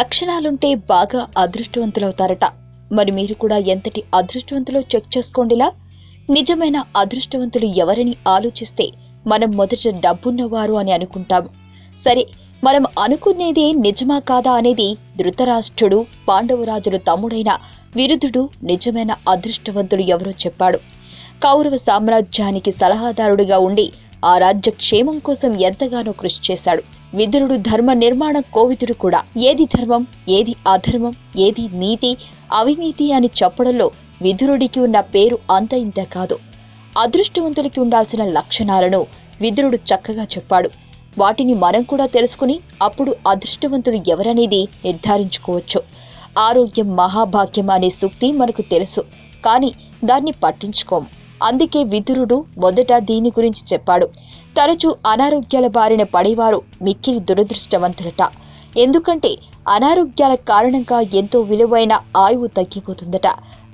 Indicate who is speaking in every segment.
Speaker 1: లక్షణాలుంటే బాగా అదృష్టవంతులవుతారట. మరి మీరు కూడా ఎంతటి అదృష్టవంతులో చెక్ చేసుకోండిలా? నిజమైన అదృష్టవంతులు ఎవరని ఆలోచిస్తే మనం మొదట డబ్బున్నవారు అని అనుకుంటాం. సరే మనం అనుకునేదే నిజమా కాదా అనేది ధృతరాష్ట్రుడు పాండవరాజుల తమ్ముడైన విరుధుడు నిజమైన అదృష్టవంతుడు ఎవరో చెప్పాడు. కౌరవ సామ్రాజ్యానికి సలహాదారుడిగా ఉండి ఆ రాజ్య క్షేమం కోసం ఎంతగానో కృషి చేశాడు. విదురుడు ధర్మ నిర్మాణం కోవిదుడు కూడా. ఏది ధర్మం ఏది అధర్మం ఏది నీతి అవినీతి అని చెప్పడంలో విదురుడికి ఉన్న పేరు అంత ఇంత కాదు. అదృష్టవంతుడికి ఉండాల్సిన లక్షణాలను విదురుడు చక్కగా చెప్పాడు. వాటిని మనం కూడా తెలుసుకుని అప్పుడు అదృష్టవంతుడు ఎవరనేది నిర్ధారించుకోవచ్చు. ఆరోగ్యం మహాభాగ్యం అనే సూక్తి మనకు తెలుసు. కానీ దాన్ని పట్టించుకోము అందుకే విదురుడు మొదట దీని గురించి చెప్పాడు. తరచూ అనారోగ్యాల బారిన పడేవారు మిక్కిలి దురదృష్టవంతుడట ఎందుకంటే అనారోగ్యాల కారణంగా ఎంతో విలువైన ఆయువు తగ్గిపోతుందట.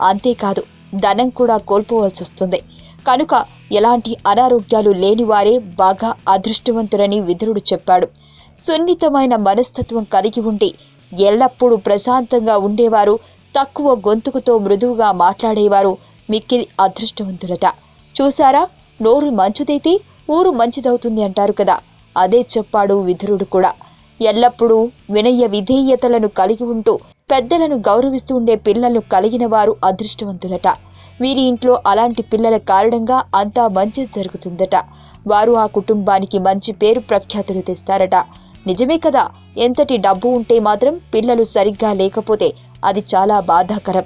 Speaker 1: అంతేకాదు ధనం కూడా కోల్పోవాల్సి వస్తుంది. కనుక ఎలాంటి అనారోగ్యాలు లేనివారే బాగా అదృష్టవంతులని విదురుడు చెప్పాడు. సున్నితమైన మనస్తత్వం కలిగి ఉండి ఎల్లప్పుడూ ప్రశాంతంగా ఉండేవారు తక్కువ గొంతుకుతో మృదువుగా మాట్లాడేవారు మిక్కిలి అదృష్టవంతులట. చూశారా? నోరు మంచిదైతే ఊరు మంచిదవుతుంది అంటారు కదా. అదే చెప్పాడు విధురుడు కూడా. ఎల్లప్పుడూ వినయ విధేయతలను కలిగి ఉంటూ పెద్దలను గౌరవిస్తూ ఉండే పిల్లలు కలిగిన వారు అదృష్టవంతులట. వీరి ఇంట్లో అలాంటి పిల్లల కారణంగా అంతా మంచి జరుగుతుందట. వారు ఆ కుటుంబానికి మంచి పేరు ప్రఖ్యాతులు తెస్తారట. నిజమే కదా? ఎంతటి డబ్బు ఉంటే మాత్రం పిల్లలు సరిగ్గా లేకపోతే అది చాలా బాధాకరం.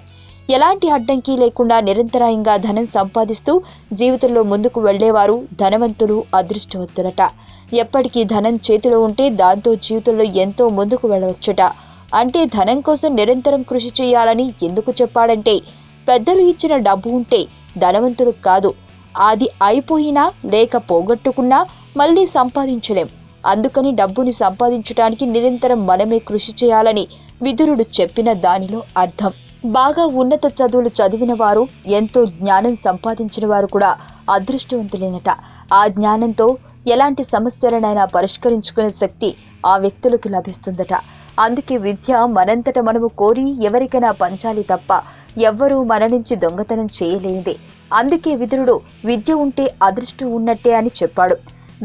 Speaker 1: ఎలాంటి అడ్డంకి లేకుండా నిరంతరాయంగా ధనం సంపాదిస్తూ జీవితంలో ముందుకు వెళ్ళేవారు ధనవంతులు అదృష్టవంతులట. ఎప్పటికీ ధనం చేతిలో ఉంటే దాంతో జీవితంలో ఎంతో ముందుకు వెళ్ళవచ్చుట. అంటే ధనం కోసం నిరంతరం కృషి చేయాలని ఎందుకు చెప్పాడంటే పెద్దలు ఇచ్చిన డబ్బు ఉంటే ధనవంతులు కాదు. అది అయిపోయినా లేక పోగొట్టుకున్నా మళ్ళీ సంపాదించలేం. అందుకని డబ్బుని సంపాదించడానికి నిరంతరం మనమే కృషి చేయాలని విదురుడు చెప్పిన దానిలో అర్థం. బాగా ఉన్నత చదువులు చదివిన వారు ఎంతో జ్ఞానం సంపాదించిన వారు కూడా అదృష్టవంతులేనట. ఆ జ్ఞానంతో ఎలాంటి సమస్యలనైనా పరిష్కరించుకునే శక్తి ఆ వ్యక్తులకు లభిస్తుందట. అందుకే విద్య మనంతట మనము కోరి ఎవరికైనా పంచాలి తప్ప ఎవ్వరూ మన నుంచి దొంగతనం చేయలేనిదే. అందుకే విదురుడు విద్య ఉంటే అదృష్టం ఉన్నట్టే అని చెప్పాడు.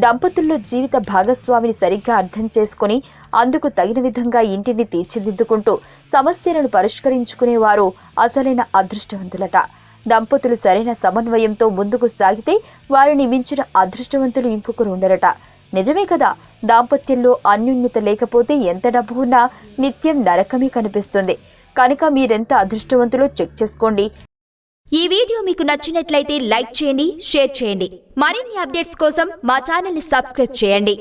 Speaker 1: దంపతుల్లో జీవిత భాగస్వామిని సరిగ్గా అర్థం చేసుకుని అందుకు తగిన విధంగా ఇంటిని తీర్చిదిద్దుకుంటూ సమస్యలను పరిష్కరించుకునేవారు అసలైన అదృష్టవంతులట. దంపతులు సరైన సమన్వయంతో ముందుకు సాగితే వారిని మించిన అదృష్టవంతులు ఇంకొకరు ఉండరట. నిజమే కదా దాంపత్యంలో అన్యోన్యత లేకపోతే ఎంత డబ్బు ఉన్నా నిత్యం నరకమే కనిపిస్తుంది. కనుక మీరెంత అదృష్టవంతులో చెక్ చేసుకోండి.
Speaker 2: ఈ వీడియో మీకు నచ్చినట్లయితే లైక్ చేయండి షేర్ చేయండి. మరిన్ని అప్డేట్స్ కోసం మా ఛానల్ని సబ్స్క్రైబ్ చేయండి.